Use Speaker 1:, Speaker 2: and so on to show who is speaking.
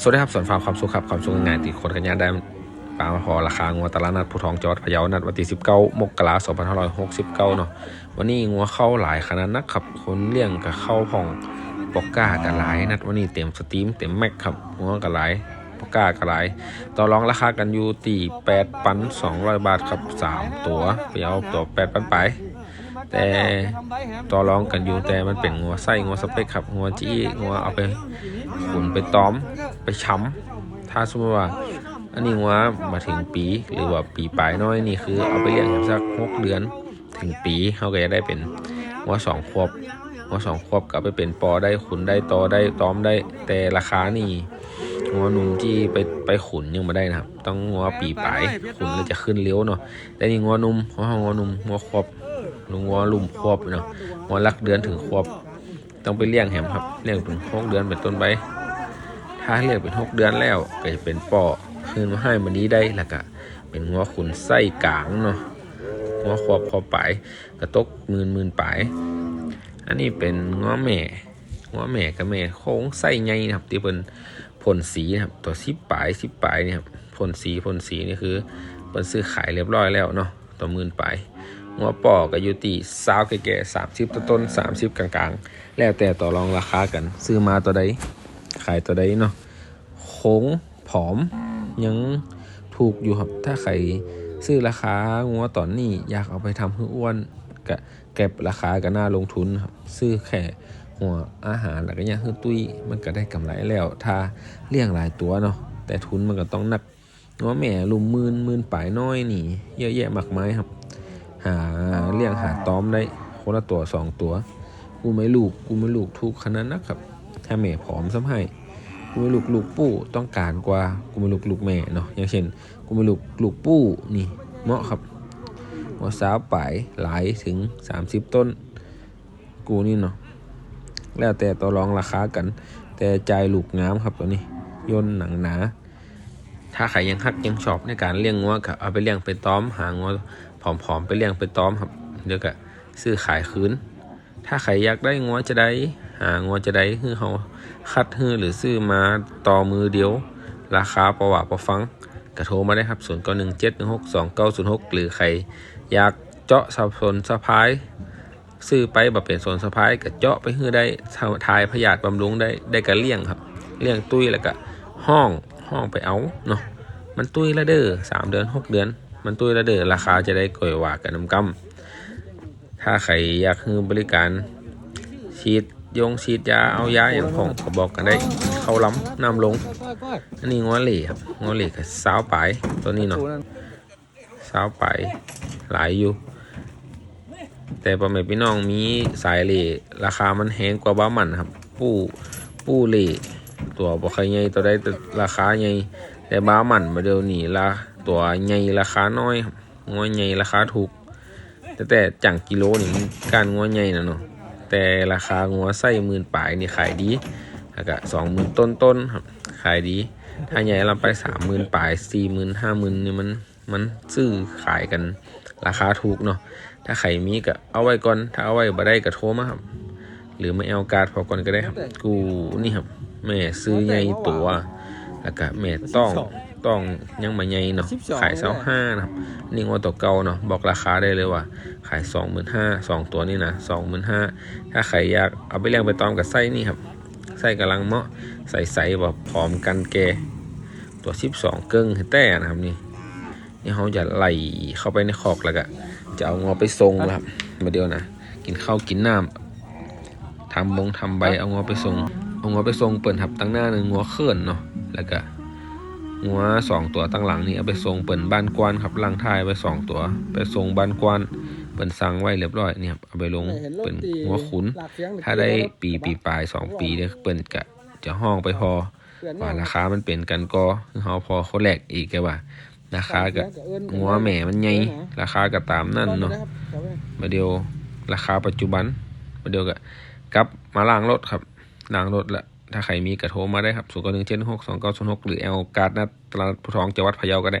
Speaker 1: สวัสดีครับส่วนฟาร์มความสุขครับความสุขง่ายๆที่คนกันยานได้ปลามาพอราคางัวตลาดนัดผู้ทองจังหวัดพะเยานัดวันที่19มกราคม2569เนาะวันนี้งัวเข้าหลายขนาดนักครับคนเลี้ยงกับเข้าผ่องปอกก้ากับหลายนัดวันนี้เต็มสตรีมเต็มแม็กครับงัวกับหลายปอกก้ากับหลายต่อรองราคากันอยู่ตี8ปัน200 บาทครับสามตัวพะเยาตัว8ปันไป แต่ต่อรองกันอยู่แต่มันเป็นงัวไส้งัวสเปกครับงัวจี้งัวเอาไปขุนไปต้อมไปช้ำถ้าสมมติว่าอันนี้งัวมาถึงปีหรือว่าปีปลายน้อยนี่คือเอาไปเลี้ยงสักหกเดือน ถึงปีเขาก็จะได้เป็นงัวสองขวบงัวสองขวบก็ไปเป็นปอได้ขุนได้ตอได้ต้อมได้แต่ราคานี่งัวหนุ่มที่ไปไปขุนยังไม่ได้นะครับ ต้องงัวปีปลายขุนแล้วจะขึ้นเลี้ยวเนาะแต่นี่งัวหนุ่มเพราะว่างัวหนุ่มงัวขวบ ลุงวัวลุ่มควบเนาะวัวลักเดือนถึงควบ ต้องไปเลี้ยงแหมครับเลี้ยงเป็นหกเดือนเป็นต้นไปถ้าเลี้ยงเป็นหกเดือนแล้วก็จะเป็นปอคืนมาให้มันนี้ได้ล้วก็เป็นงัวขุนไส้กลางเนาะงัวควบคอปลายกระตกมื่นมื่นปลายอันนี้เป็นงัวแม่งัวแม่กับแม่โค้งไส้ใหญ่นะครับ ที่เป็นพ่นสีนะครับตัวสิบปลายสิบปลายเนี่ยครับพ่นสีพ่นสีนี่คือเป็นซื้อขายเรียบร้อยแล้วเนาะตัวมื่นปลาย หัวปอกกับยูตีสาวแก่ๆสามสิบต้นสามสิบกลางๆ แล้วแต่ต่อรองราคากัน ซื้อมาตัวใด ขายตัวใดเนาะโค้งผอม ยังถูกอยู่ครับ ถ้าใครซื้อราคางัวตอนนี้อยากเอาไปทำให้อ้วนกะเก็บราคาก็น่าลงทุนครับ ซื้อแค่หัวอาหารแล้วก็ยังคือตุ้ยมันก็ได้กำไรแล้ว ถ้าเลี้ยงหลายตัวเนาะแต่ทุนมันก็ต้องหนักงัวแม่ลุมมื่นมื่นปลายน้อยนี่ เยอะแยะมากมายครับ หาเลี้ยงหาต้อมได้คนละตัวสองตัว กูไม่ลูกกูไม่ลูกทุกขนาดนะครับถ้าแม่ผอมซ้ำให้กูไม่ลูกลูกปู่ต้องการกว่ากูไม่ลูกลูกแม่เนาะอย่างเช่น กูไม่ลูกลูกปู่นี่เหมาะครับหัวสาวปลายหลายถึง 30 ต้น กูนี่เนาะแล้วแต่ต่อรองราคากัน แต่ใจลูกงามครับตัวนี้ ย่นหนังหนาถ้าใครยังฮักยังชอบในการเลี้ยงงัวก็เอาไปเลี้ยงไปต้อมหางัว ผอมๆ ไปเลี้ยงไปต้อมครับเดี๋ยวก็ซื้อขายคืน ถ้าใครอยากได้งัวจะได้หางัวจะได้คือเขาคัดฮือหรือซื้อมาต่อมือเดียว ราคาประวัติประฟังกระโทรมาได้ครับ0 9 1 7 1 6 2 9 0 6 หรือใครอยากเจาะสับสนสะพายซื้อไปแบบเป็นโซนสะพายก็เจาะไปฮือได้ทายพยาธิบำรุงได้ได้กระเลี้ยงครับ เลี้ยงตุ้ยแล้วก็ห้องห้องไปเอาเนาะมันตุ้ยละเด้อสามเดือนหกเดือน มันตุ้ยละเด้อราคาจะได้ก่อยว่ากันน้ำกำถ้าใครอยากคือบริการฉีดยงฉีดยาเอายาอย่างของก็บอกกันได้เข้าล้ำน้ำลง อันนี้งัวเหล่ครับงัวเหล่กับสาวปลายตัวนี้เนาะสาวปลายหลายอยู่ แต่พ่อแม่พี่น้องมีสายเหล่ราคามันแพงกว่าบ้ามันครับ ปู้ปู้เหล่ตัวบ่ค่อยใหญ่ตัวใดแต่ราคาใหญ่ แต่บ้ามันมาเดี๋ยวนี้ละตัวใหญ่ราคาน้อยงัวใหญ่ราคาถูก แต่แต่จังกิโลนี่มันการงัวใหญ่นะเนาะแต่ราคางัวไส้หมื่นปลายนี่ขายดีแล้วก็สองหมื่นต้นต้นๆครับขายดี ถ้าใหญ่เราไปสามหมื่นปลายสี่หมื่นห้าหมื่นนี่มันมันซื้อขายกันราคาถูกเนาะถ้าใครมีก็เอาไว้ก่อน ถ้าเอาไว้บ่ได้ก็โทรมาครับ หรือไม่เอาการ์ดพอก่อนก็ได้ครับ กูนี่ครับแม่ซื้อใหญ่ตัว แล้วก็แม่ต้องต้องยังมาใหญ่เนาะขายเสาห้านะครับนี่ว่าตัวเก่าเนาะบอกราคาได้เลยว่า ขายสองหมื่นห้าสองตัวนี่นะสองหมื่นห้าถ้าใครอยากเอาไปเลี้ยงไปตอมกับไส้นี่ครับไส้กำลังเหมาะใส่ใส่แบบพร้อมกันแกตัวสิบสองเกิ้งให้แต่นะครับนี่นี่เขาจะไล่เข้าไปในคอกแล้วก็จะเอางอไปทรงแล้วครับมาเดียวนะกินข้าวกินน้ำทำบงทำใบเอางอไปทรงเอางอไปทรงเปิดทับตั้งหน้าหนึ่งงอเคลื่อนเนาะ แล้วก็งัวสองตัวตั้งหลังนี่เอาไปส่งเปิ่นบ้านกวนครับลังท้ายไปสองตัว ไปส่งบ้านกวนเปิ่นสั่งไว้เรียบร้อยเนี่ยครับเอาไปลงเปิ่นงัวขุน ถ้าได้ปีปีปลายสองปีเนี่ยเปิ่นกะจะห้องไปพอว่าราคามันเป็นกันก็คือเฮาพอเขาแลกอีกแกว่าราคากับงัวแหม่มันใหญ่ราคาก็ตามนั่นเนาะมาเดียวราคาปัจจุบันมาเดียวก็กลับมาล้างรถครับล้างรถละ ถ้าใครมีกระโทรมาได้ครับศูนย์เก้าหนึ่งเจ็ดหกสองเก้าศูนย์หกหรือแอลการ์ดนัดตลาดผู้ทองจังหวัดพะเยาก็ได้